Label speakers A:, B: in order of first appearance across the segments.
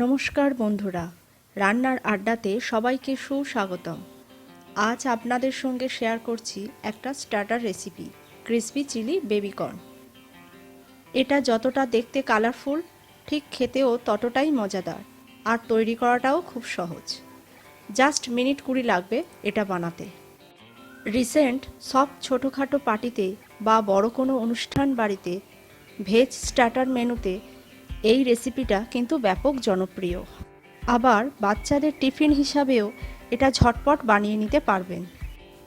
A: নমস্কার বন্ধুরা, রান্নার আড্ডাতে সবাইকে সুস্বাগতম। আজ আপনাদের সঙ্গে শেয়ার করছি একটা starter recipe crispy chilli baby corn এটা যতটা দেখতে কালারফুল ঠিক খেতেও ততটাই মজাদার, আর তৈরি করাটাও খুব সহজ। জাস্ট মিনিট কুড়ি লাগবে এটা বানাতে। রিসেন্ট সব ছোটোখাটো পার্টিতে বা বড় কোনো অনুষ্ঠান বাড়িতে ভেজ স্টার্টার মেনুতে এই রেসিপিটা কিন্তু ব্যাপক জনপ্রিয়। আবার বাচ্চাদের টিফিন হিসাবেও এটা ঝটপট বানিয়ে নিতে পারবেন।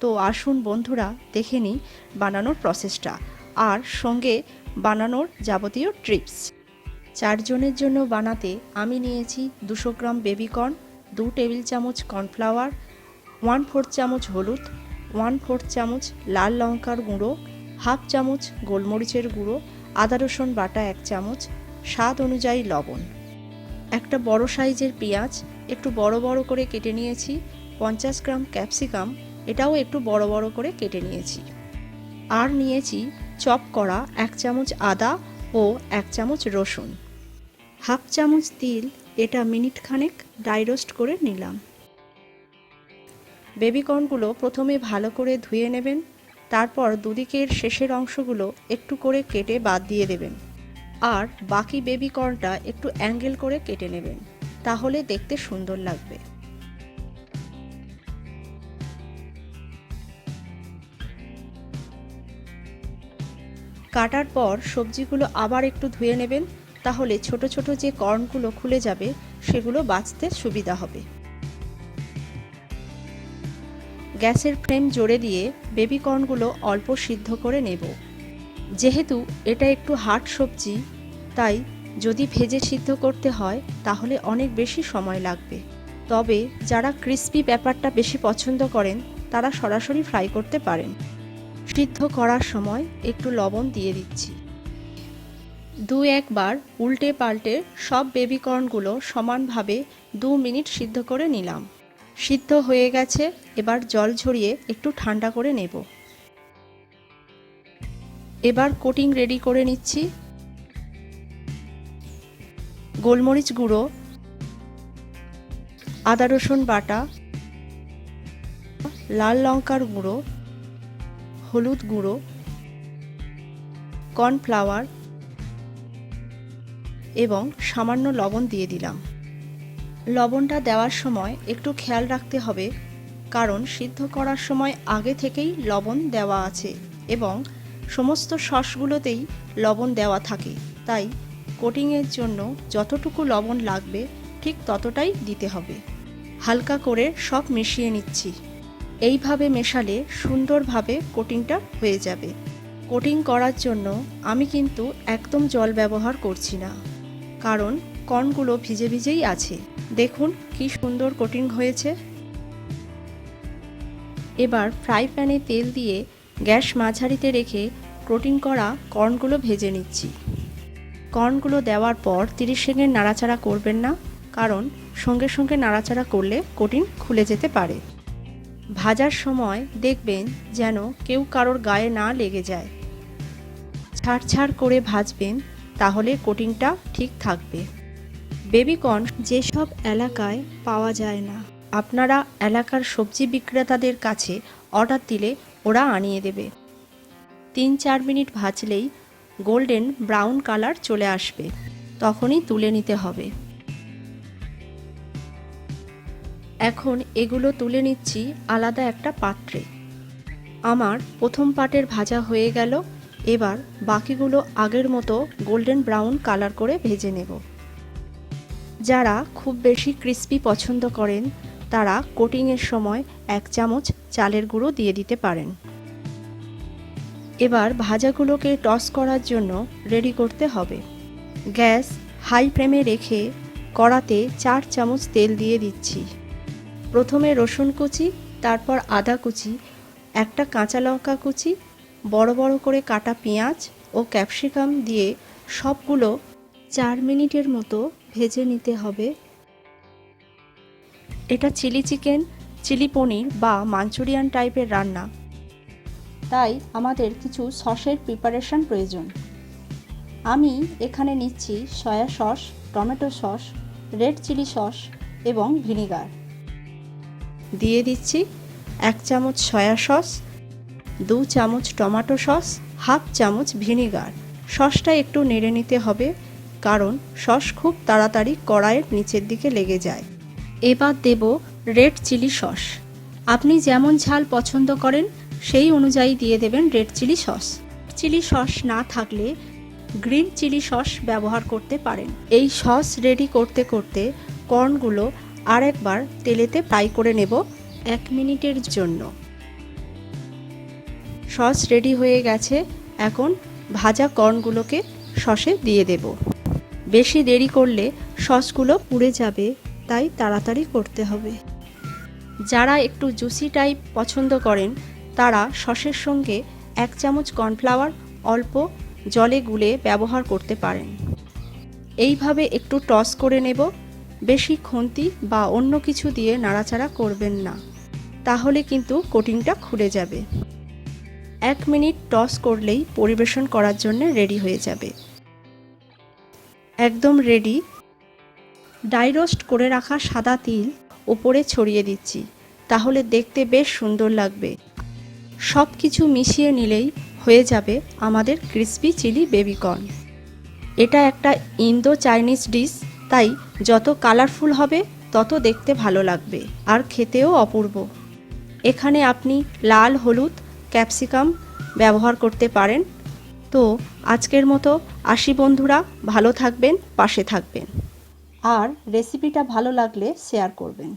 A: তো আসুন বন্ধুরা, দেখে নিই বানানোর প্রসেসটা আর সঙ্গে বানানোর যাবতীয় ট্রিপস চারজনের জন্য বানাতে আমি নিয়েছি দুশো গ্রাম বেবিকর্ন দু টেবিল চামচ কর্নফ্লাওয়ার ওয়ান ফোর্থ চামচ হলুদ ওয়ান ফোর্থ চামচ লাল লঙ্কার গুঁড়ো হাফ চামচ গোলমরিচের গুঁড়ো, আদা রসুন বাটা এক চামচ স্বাদ অনুযায়ী লবণ। একটা বড় সাইজের পেঁয়াজ একটু বড় বড় করে কেটে নিয়েছি, পঞ্চাশ গ্রাম ক্যাপসিকাম এটাও একটু বড় বড় করে কেটে নিয়েছি। আর নিয়েছি চপ করা এক চামচ আদা ও এক চামচ রসুন। হাফ চামচ তিল, এটা মিনিট খানেক ড্রাই রোস্ট করে নিলাম। বেবিকর্নগুলো প্রথমে ভালো করে ধুয়ে নেবেন, তারপর দুদিকের শেষের অংশগুলো একটু করে কেটে বাদ দিয়ে দেবেন। আর বাকি বেবি কর্নটা একটু অ্যাঙ্গেল করে কেটে নেবেন, তাহলে দেখতে সুন্দর লাগবে। কাটার পর সবজিগুলো আবার একটু ধুয়ে নেবেন, তাহলে ছোট ছোট যে কর্নগুলো খুলে যাবে, সেগুলো বাঁচতে সুবিধা হবে। গ্যাসের ফ্লেম জোরে দিয়ে বেবি কর্নগুলো অল্প সিদ্ধ করে নেব। যেহেতু এটা একটু হার্ড সবজি, তাই যদি ভেজে সিদ্ধ করতে হয়, তাহলে অনেক বেশি সময় লাগবে। তবে যারা ক্রিস্পি ব্যাপারটা বেশি পছন্দ করেন, তারা সরাসরি ফ্রাই করতে পারেন। সিদ্ধ করার সময় একটু লবণ দিয়ে দিচ্ছি। দু একবার উল্টে পাল্টে সব বেবিকর্নগুলো সমানভাবে দু মিনিট সিদ্ধ করে নিলাম। সিদ্ধ হয়ে গেছে, এবার জল ঝরিয়ে একটু ঠান্ডা করে নেব। এবার কোটিং রেডি করে নিচ্ছি। গোলমরিচ গুঁড়ো, আদা রসুন বাটা, লাল লঙ্কার গুঁড়ো, হলুদ গুঁড়ো, কর্নফ্লাওয়ার এবং সামান্য লবণ দিয়ে দিলাম। লবণটা দেওয়ার সময় একটু খেয়াল রাখতে হবে, কারণ সিদ্ধ করার সময় আগে থেকেই লবণ দেওয়া আছে এবং সমস্ত সসগুলোতেই লবণ দেওয়া থাকে। তাই কোটিংয়ের জন্য যতটুকু লবণ লাগবে, ঠিক ততটাই দিতে হবে। হালকা করে সব মিশিয়ে নিচ্ছি। এইভাবে মেশালে সুন্দরভাবে কোটিংটা হয়ে যাবে। কোটিং করার জন্য আমি কিন্তু একদম জল ব্যবহার করছি না। কারণ কর্নগুলো ভিজে ভিজেই আছে। দেখুন কি সুন্দর কোটিং হয়েছে। এবার ফ্রাই প্যানে তেল দিয়ে গ্যাস মাঝারিতে রেখে কোটিং করা কর্নগুলো ভেজে নিচ্ছি। কর্নগুলো দেওয়ার পর তিরিশ সেকেন্ড নাড়াচাড়া করবেন না, কারণ সঙ্গে সঙ্গে নাড়াচাড়া করলে কোটিং খুলে যেতে পারে। ভাজার সময় দেখবেন যেন কেউ কারোর গায়ে না লেগে যায়। ছাড় ছাড় করে ভাজবেন, তাহলে কোটিংটা ঠিক থাকবে। বেবিকর্ন যেসব এলাকায় পাওয়া যায় না। আপনারা এলাকার সবজি বিক্রেতাদের কাছে অর্ডার দিলে ওরা আনিয়ে দেবে। তিন চার মিনিট ভাজলেই গোল্ডেন ব্রাউন কালার চলে আসবে। তখনই তুলে নিতে হবে। এখন এগুলো তুলে নিচ্ছি আলাদা একটা পাত্রে। আমার প্রথম পাটের ভাজা হয়ে গেল, এবার বাকিগুলো আগের মতো গোল্ডেন ব্রাউন কালার করে ভেজে নেব। যারা খুব বেশি ক্রিস্পি পছন্দ করেন তারা কোটিংয়ের সময় এক চামচ চালের গুঁড়ো দিয়ে দিতে পারেন। এবার ভাজাগুলোকে টস করার জন্য রেডি করতে হবে। গ্যাস হাই ফ্লেমে রেখে কড়াতে চার চামচ তেল দিয়ে দিচ্ছি। প্রথমে রসুন কুচি, তারপর আদা কুচি, একটা কাঁচা লঙ্কা কুচি, বড় বড় করে কাটা পেঁয়াজ ও ক্যাপসিকাম দিয়ে সবগুলো চার মিনিটের মতো ভেজে নিতে হবে। এটা চিলি চিকেন, চিলি পনির বা মাঞ্চুরিয়ান টাইপের রান্না। তাই আমাদের কিছু সসের প্রিপারেশন প্রয়োজন। আমি এখানে নিচ্ছি soya sauce tomato sauce red chilli sauce এবং ভিনিগার দিয়ে দিচ্ছি এক চামচ সয়া সস দু চামচ টমেটো সস হাফ চামচ ভিনিগার সসটা একটু নেড়ে নিতে হবে, কারণ সস খুব তাড়াতাড়ি কড়াইয়ের নিচের দিকে লেগে যায়। এবার দেব রেড চিলি সস। আপনি যেমন ঝাল পছন্দ করেন, সেই অনুযায়ী দিয়ে দেবেন red chilli sauce. Chilli sauce না থাকলে গ্রিন চিলি সস ব্যবহার করতে পারেন। এই সস রেডি করতে করতে কর্নগুলো আরেকবার তেলেতে ফ্রাই করে নেব এক মিনিটের জন্য। সস রেডি হয়ে গেছে, এখন ভাজা কর্নগুলোকে সসে দিয়ে দেব। বেশি দেরি করলে সসগুলো পুড়ে যাবে। তাই তাড়াতাড়ি করতে হবে। যারা একটু জুসি টাইপ পছন্দ করেন, তারা সসের সঙ্গে এক চামচ কর্নফ্লাওয়ার অল্প জলে গুলে ব্যবহার করতে পারেন। এইভাবে একটু টস করে নেব। বেশি খুন্তি বা অন্য কিছু দিয়ে নাড়াচাড়া করবেন না। তাহলে কিন্তু কোটিংটা খুলে যাবে। এক মিনিট টস করলেই পরিবেশন করার জন্য রেডি হয়ে যাবে। একদম রেডি ডাই রোস্ট করে রাখা সাদা তিল ওপরে ছড়িয়ে দিচ্ছি, তাহলে দেখতে বেশ সুন্দর লাগবে। সব কিছু মিশিয়ে নিলেই হয়ে যাবে আমাদের ক্রিসপি চিলি বেবিকর্ন। এটা একটা ইন্দো চাইনিজ ডিশ, তাই যত কালারফুল হবে, তত দেখতে ভালো লাগবে, আর খেতেও অপূর্ব। এখানে আপনি লাল, হলুদ, ক্যাপসিকাম ব্যবহার করতে পারেন। তো আজকের মতো আশি বন্ধুরা, ভালো থাকবেন, পাশে থাকবেন। আর রেসিপিটা ভালো লাগলে শেয়ার করবেন।